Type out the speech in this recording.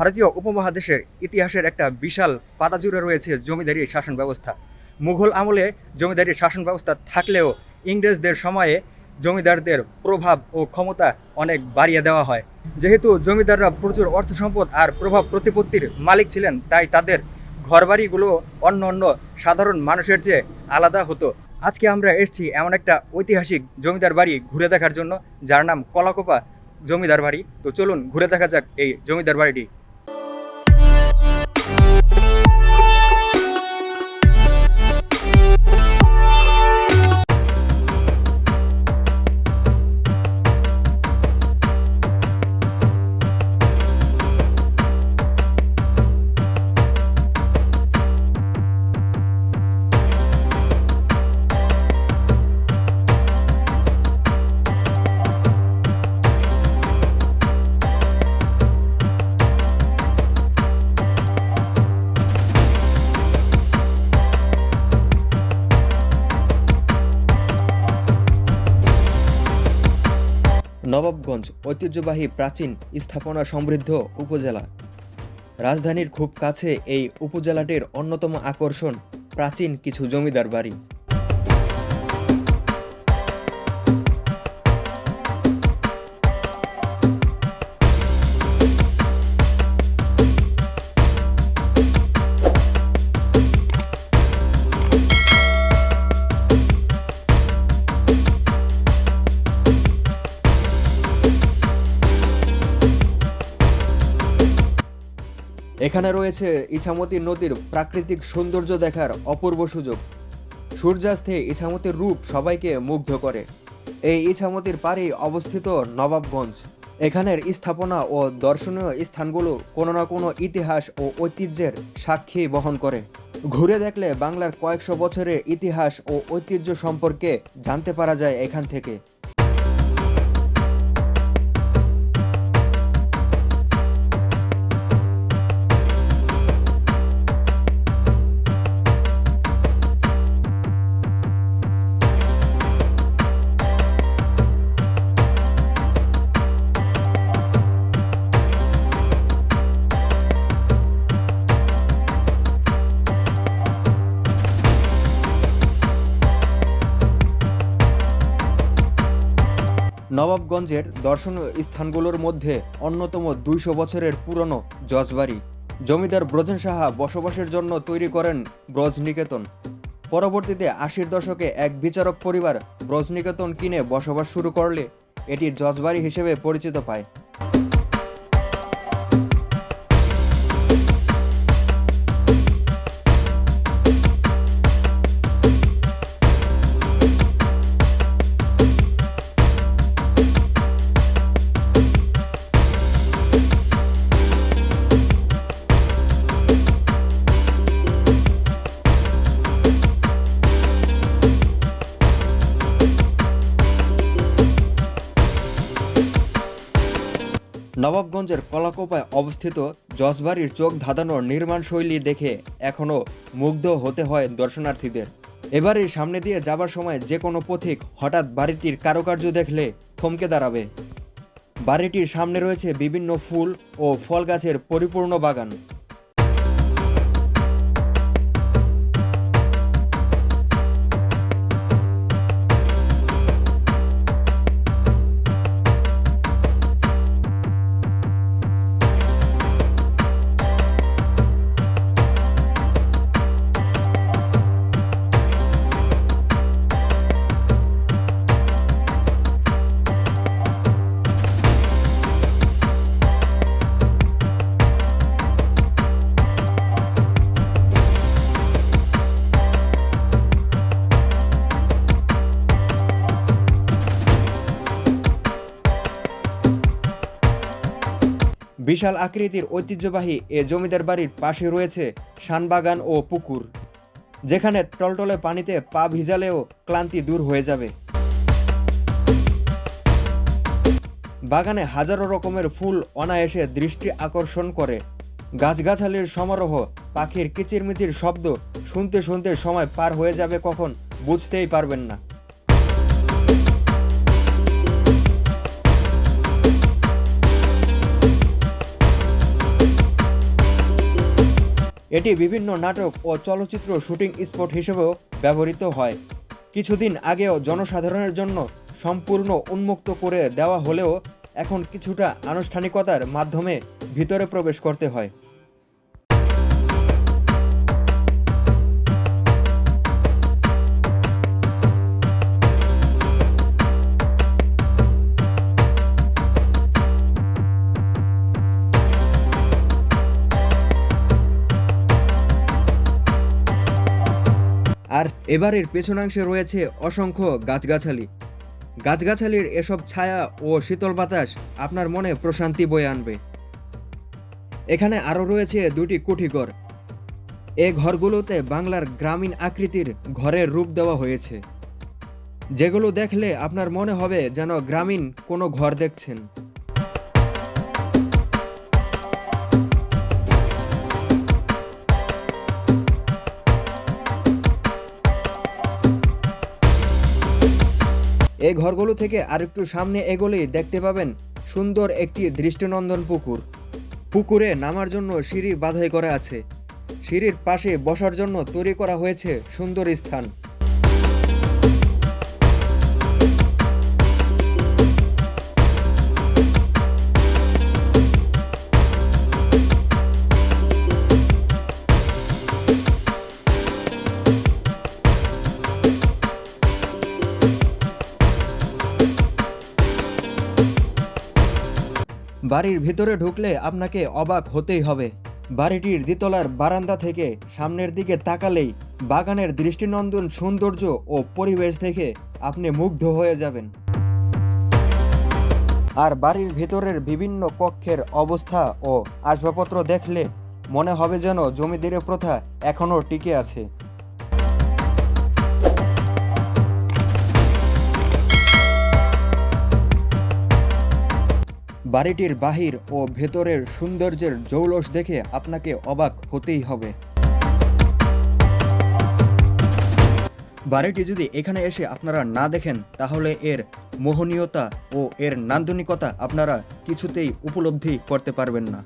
ভারতীয় উপমহাদেশের ইতিহাসের একটা বিশাল পাতা জুড়ে রয়েছে জমিদারি শাসন ব্যবস্থা। মুঘল আমলে জমিদারি শাসন ব্যবস্থা থাকলেও ইংরেজদের সময়ে জমিদারদের প্রভাব ও ক্ষমতা অনেক বাড়িয়ে দেওয়া হয়। যেহেতু জমিদাররা প্রচুর অর্থ সম্পদ আর প্রভাব প্রতিপত্তির মালিক ছিলেন, তাই তাদের ঘরবাড়িগুলো অন্য অন্য সাধারণ মানুষের চেয়ে আলাদা হতো। আজকে আমরা এসেছি এমন একটা ঐতিহাসিক জমিদার বাড়ি ঘুরে দেখার জন্য, যার নাম কলাকোপা জমিদার বাড়ি। তো চলুন ঘুরে দেখা যাক এই জমিদার বাড়িটি। নবাবগঞ্জ ঐতিহ্যবাহী প্রাচীন স্থাপনা সমৃদ্ধ উপজেলা। রাজধানীর খুব কাছে এই উপজেলাটির অন্যতম আকর্ষণ প্রাচীন কিছু জমিদার বাড়ি। এখানে রয়েছে ইছামতি নদীর প্রাকৃতিক সৌন্দর্য দেখার অপূর্ব সুযোগ। সূর্যাস্তে ইছামতির রূপ সবাইকে মুগ্ধ করে। এই ইছামতির পাড়েই অবস্থিত নবাবগঞ্জ। এখানের স্থাপনা ও দর্শনীয় স্থানগুলো কোনো না কোনো ইতিহাস ও ঐতিহ্যের সাক্ষী বহন করে। ঘুরে দেখলে বাংলার কয়েকশো বছরের ইতিহাস ও ঐতিহ্য সম্পর্কে জানতে পারা যায় এখান থেকে। নবাবগঞ্জের দর্শনীয় স্থানগুলোর মধ্যে অন্যতম দুইশো বছরের পুরনো জজবাড়ি জমিদার ব্রজেন সাহা বসবাসের জন্য তৈরি করেন ব্রজনিকেতন। পরবর্তীতে আশির দশকে এক বিচারক পরিবার ব্রজনিকেতন কিনে বসবাস শুরু করলে এটি জজবাড়ি হিসেবে পরিচিত পায়। নবাবগঞ্জের কলাকোপায় অবস্থিত জসবাড়ির চোখ ধাঁধানোর নির্মাণ শৈলী দেখে এখনও মুগ্ধ হতে হয় দর্শনার্থীদের। এবারে সামনে দিয়ে যাবার সময় যে কোনো পথিক হঠাৎ বাড়িটির কারুকার্য দেখলে থমকে দাঁড়াবে। বাড়িটির সামনে রয়েছে বিভিন্ন ফুল ও ফল গাছের পরিপূর্ণ বাগান। বিশাল আকৃতির ঐতিহ্যবাহী এ জমিদার বাড়ির পাশে রয়েছে শানবাগান ও পুকুর, যেখানে টলটলে পানিতে পা ভিজালেও ক্লান্তি দূর হয়ে যাবে। বাগানে হাজারো রকমের ফুল অনায়াসে দৃষ্টি আকর্ষণ করে। গাছগাছালির সমারোহ, পাখির কিচিরমিচির শব্দ শুনতে শুনতে সময় পার হয়ে যাবে কখন বুঝতেই পারবেন না। এটি বিভিন্ন নাটক ও চলচ্চিত্র শুটিং স্পট হিসেবেও ব্যবহৃত হয়। কিছুদিন আগেও জনসাধারণের জন্য সম্পূর্ণ উন্মুক্ত করে দেওয়া হলেও এখন কিছুটা আনুষ্ঠানিকতার মাধ্যমে ভিতরে প্রবেশ করতে হয়। আর এবারের পেছনাংশে রয়েছে অসংখ্য গাছগাছালি। গাছগাছালির এসব ছায়া ও শীতল বাতাস আপনার মনে প্রশান্তি বয়ে আনবে। এখানে আরও রয়েছে দুটি কুঠিঘর এ ঘরগুলোতে বাংলার গ্রামীণ আকৃতির ঘরের রূপ দেওয়া হয়েছে। যেগুলো দেখলে আপনার মনে হবে যেন গ্রামীণ কোনো ঘর দেখছেন। এই ঘরগুলো থেকে আরেকটু সামনে এগোলেই দেখতে পাবেন সুন্দর একটি দৃষ্টিনন্দন পুকুর। পুকুরে নামার জন্য সিঁড়ি বাধাই করা আছে। সিঁড়ির পাশে বসার জন্য তৈরি করা হয়েছে সুন্দর স্থান। বাড়ির ভিতরে ঢুকলে আপনাকে অবাক হতেই হবে। বাড়িটির দ্বিতলার বারান্দা থেকে সামনের দিকে তাকালেই বাগানের দৃষ্টিনন্দন, সৌন্দর্য ও পরিবেশ দেখে আপনি মুগ্ধ হয়ে যাবেন। আর বাড়ির ভিতরের বিভিন্ন কক্ষের অবস্থা ও আসবাবপত্র দেখলে মনে হবে যেন জমিদারি প্রথা এখনও টিকে আছে। বাড়িটির বাহির ও ভেতরের সৌন্দর্যের জৌলস দেখে আপনাকে অবাক হতেই হবে। বাড়িটি যদি এখানে এসে আপনারা না দেখেন, তাহলে এর মোহনীয়তা ও এর নান্দনিকতা আপনারা কিছুতেই উপলব্ধি করতে পারবেন না।